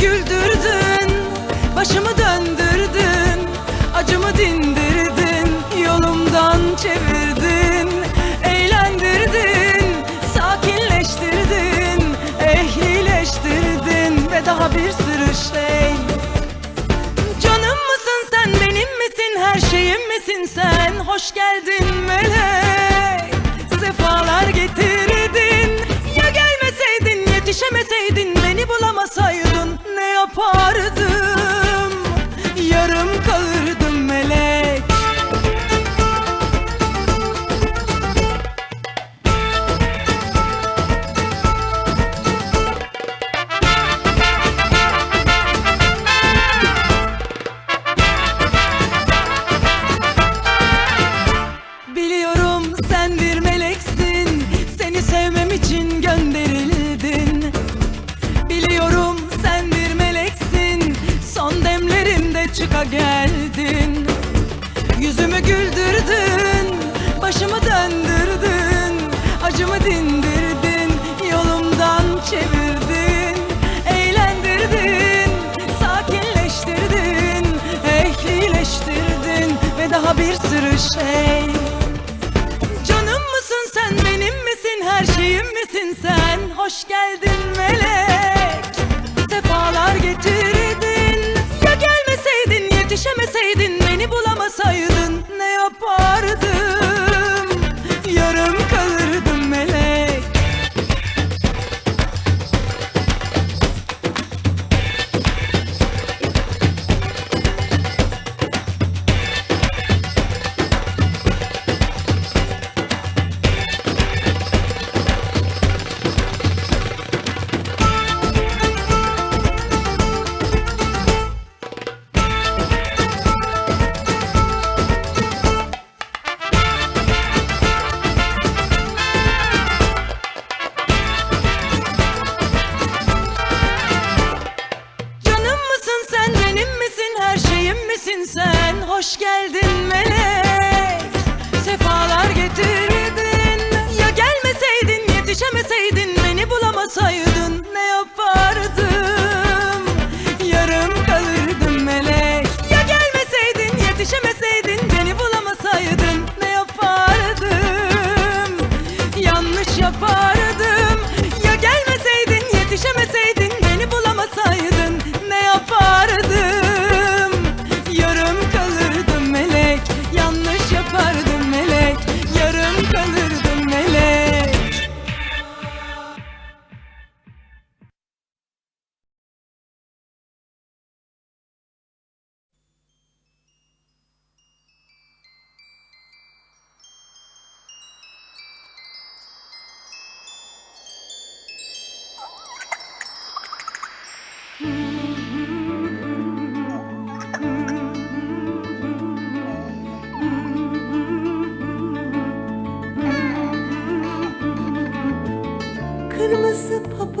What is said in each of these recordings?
güldürdün. Başımı dön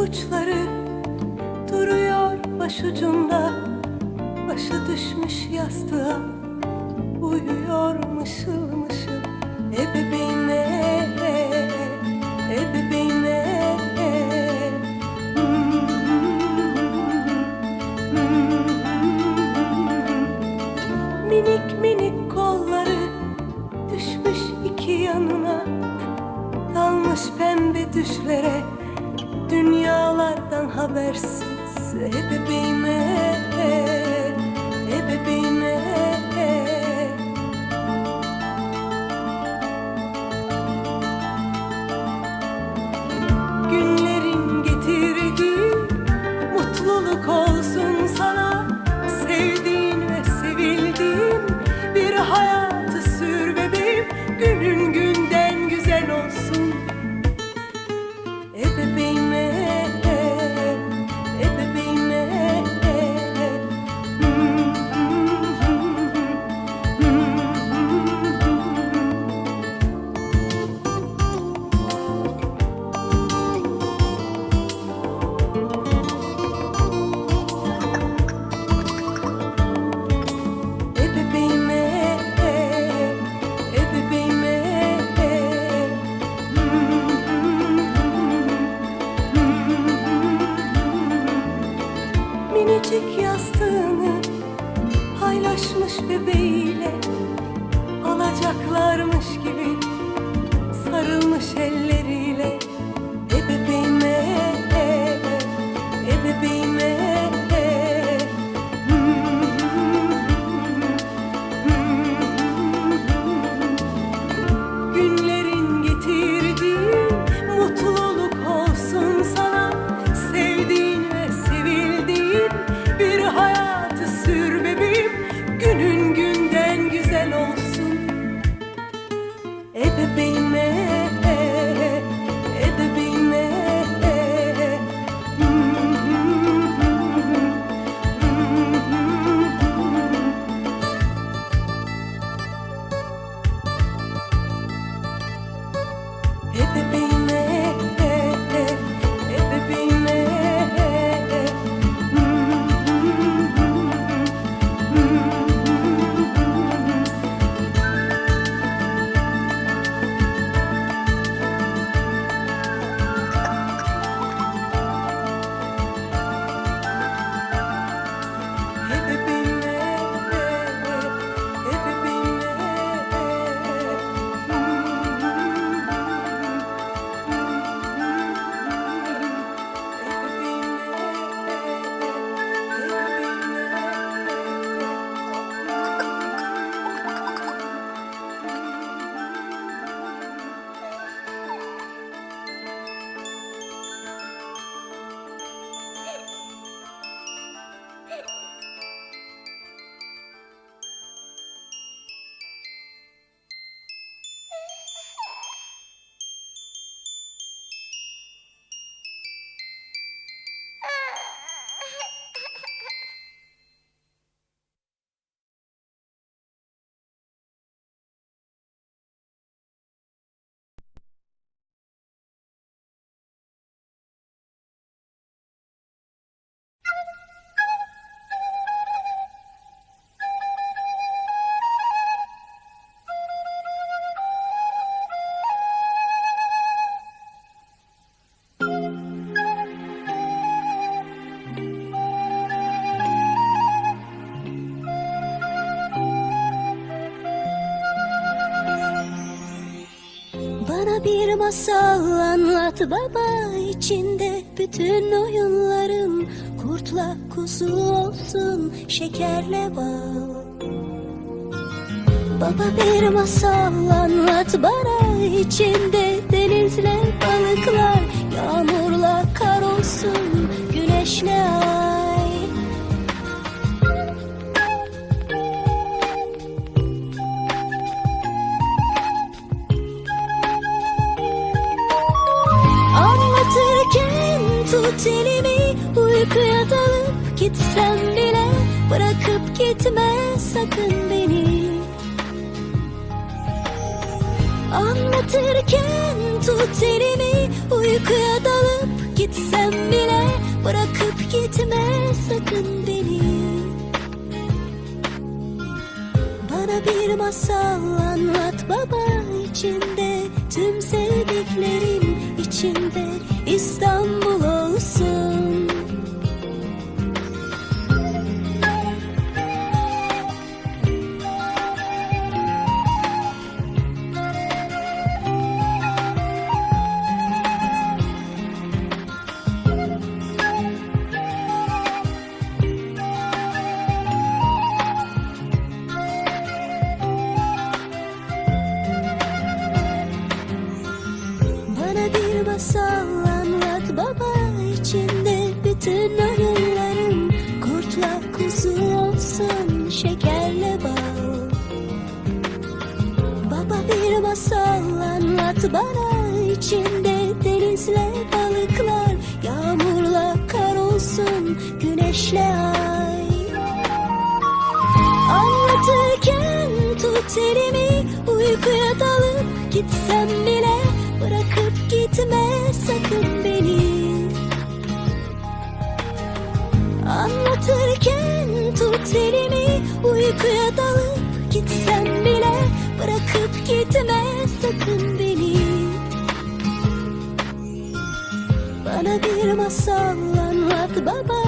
ipuçları duruyor başucumda. Başı düşmüş yastığa uyuyormuşum. incecik yastığını paylaşmış bebeğiyle. Alacaklarmış gibi sarılmış elleriyle. Ebebeğime, ebebeğime bir masal anlat baba içinde. Bütün oyunlarım Kurtla kuzu olsun şekerle bal. Baba bir masal anlat bana içinde. Denizle balıklar sakın beni. Anlatırken tut elimi Uykuya dalıp gitsem bile Bırakıp gitme sakın beni. Bana bir masal anlat baba içinde Tüm sevdiklerim içinde İstanbul olsun masal anlat baba içinde bütün oyunlarım Kurtla kuzu olsun şekerle bal. Baba bir masal anlat bana içinde denizle balıklar Yağmurla kar olsun güneşle ay. Anlatırken tut elimi elimi Uykuya dalıp gitsem bile Bırakıp gitme sakın beni. Bana bir masal anlat baba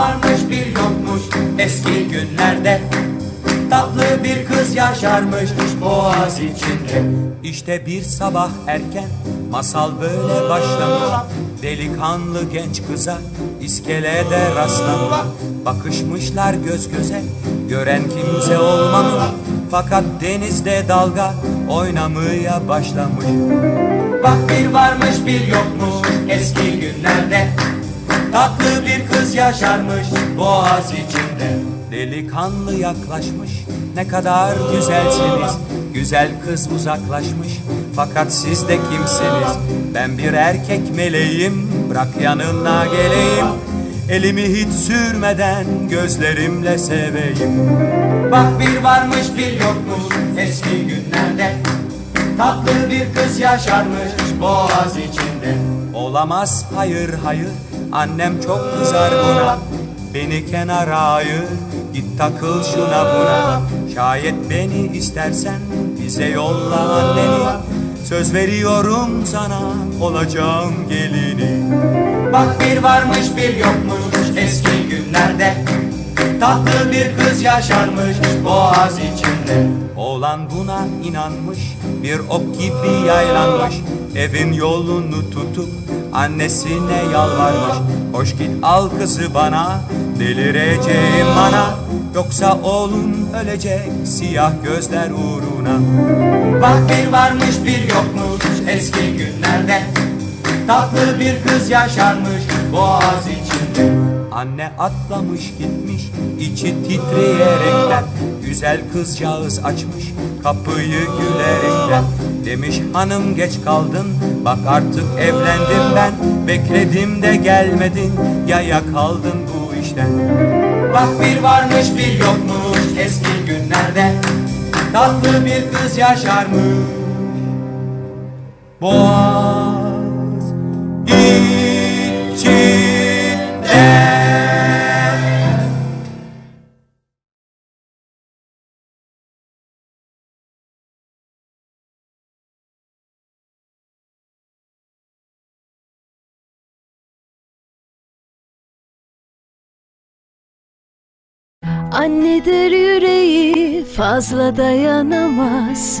varmış bir yokmuş eski günlerde. Tatlı bir kız yaşarmış boğaz içinde. İşte bir sabah erken masal böyle başlamış. Delikanlı genç kıza iskelede rastlamış. Bakışmışlar göz göze gören kimse olmamış. Fakat denizde dalga oynamaya başlamış. Bak bir varmış bir yokmuş eski günlerde Tatlı bir kız yaşarmış boğaz içinde. Delikanlı yaklaşmış ne kadar güzelsiniz. Güzel kız uzaklaşmış fakat siz de kimsiniz? Ben bir erkek meleğim bırak yanına geleyim. Elimi hiç sürmeden gözlerimle seveyim. Bak bir varmış bir yokmuş eski günlerde. Tatlı bir kız yaşarmış boğaz içinde. Olamaz hayır hayır annem çok kızar buna. Beni kenara ayır git takıl şuna buna. Şayet beni istersen bize yolla anneni. Söz veriyorum sana olacağım gelini. Bak bir varmış bir yokmuş eski günlerde Tatlı bir kız yaşarmış boğaz içinde. Oğlan buna inanmış bir ok gibi yaylanmış. Evin yolunu tutup annesine yalvarmış. Hoş git al kızı bana delireceğim bana Yoksa oğlum ölecek siyah gözler uğruna. Bak bir varmış bir yokmuş eski günlerde. Tatlı bir kız yaşarmış boğaz içinde. Anne atlamış gitmiş içi titreyerekten Güzel kızcağız açmış kapıyı gülerekten. Demiş hanım geç kaldın. Bak artık evlendim ben. Bekledim de gelmedin. Yaya kaldın bu işten. Bak bir varmış bir yokmuş eski günlerde. Tatlı bir kız yaşarmış. Boğaz Annedir yüreği fazla dayanamaz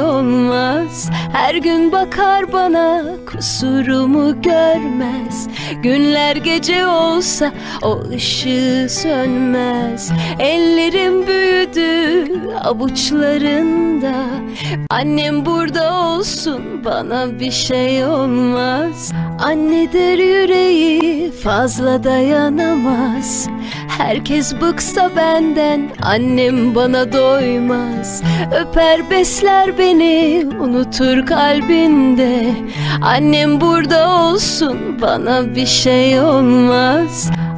olmaz. Her gün bakar bana kusurumu görmez. Günler gece olsa o ışığı sönmez. Ellerim büyüdü avuçlarında. Annem burada olsun bana bir şey olmaz. Annedir yüreği fazla dayanamaz. Herkes bıksa benden annem bana doymaz. Öper besler beni unutur kalbinde. Annem burada olsun bana bir şey olmaz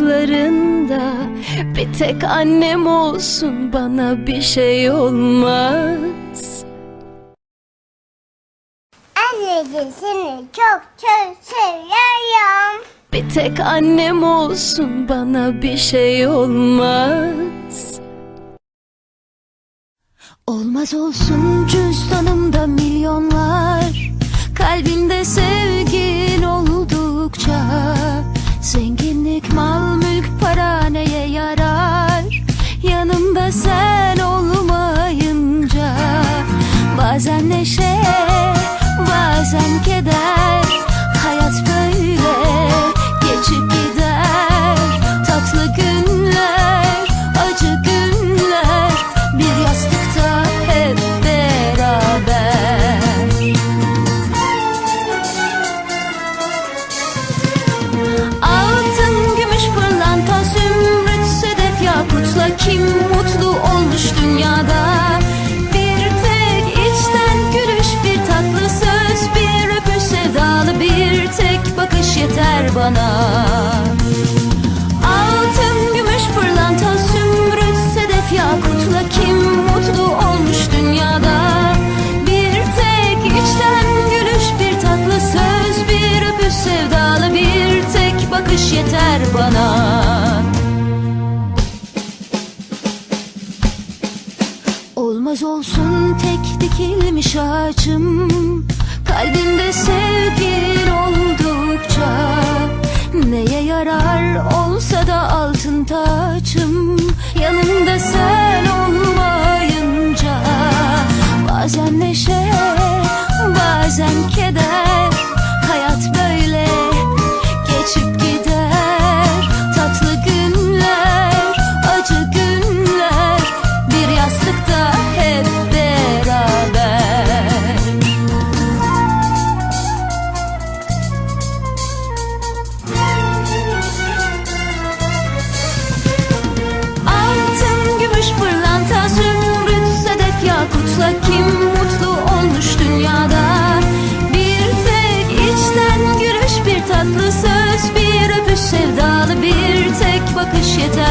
avuçlarında Bir tek annem olsun bana bir şey olmaz. Anneciğim seni çok çok seviyorum. Bir tek annem olsun bana bir şey olmaz. Olmaz olsun cüzdanımda milyonlar. Kalbimde sevgin oldukça Zenginlik, mal, mülk, para neye yarar? Yanımda sen olmayınca Bazen neşe, bana. Olmaz olsun tek dikilmiş ağacım. Kalbimde sevgin oldukça. Neye yarar olsa da altın taçım. Yanımda sen olmayınca Bazen neşe, bazen keder.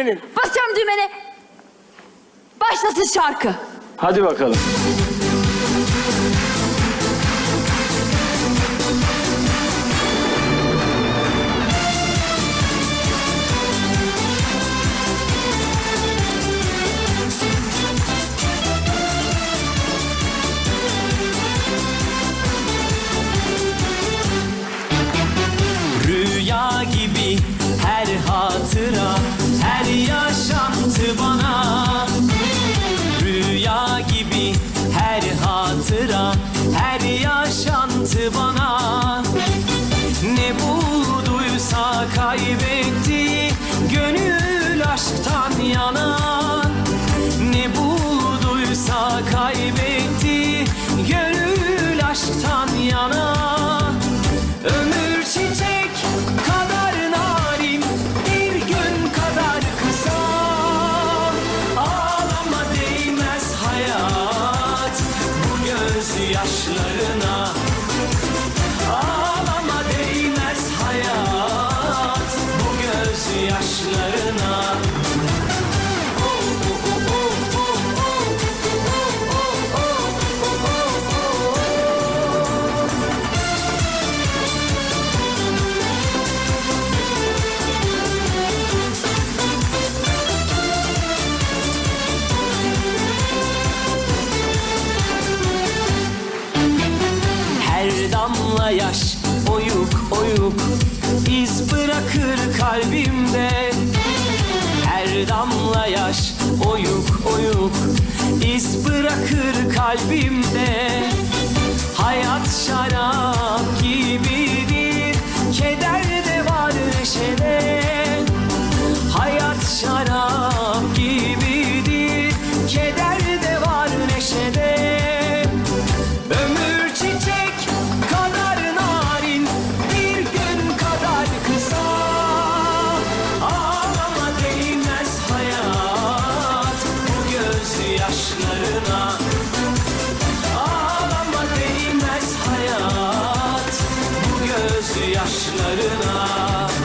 evlenin. Basıyorum düğmene. Başlasın şarkı. Hadi bakalım. Ne bulduysa kaybetti Gönül aşktan yanan onunla yaş Oyuk oyuk. İz bırakır kalbimde. Her damla yaş oyuk oyuk. İz bırakır kalbimde. Hayat şarap gibidir. Keder de var neşede. Hayat şarap сина.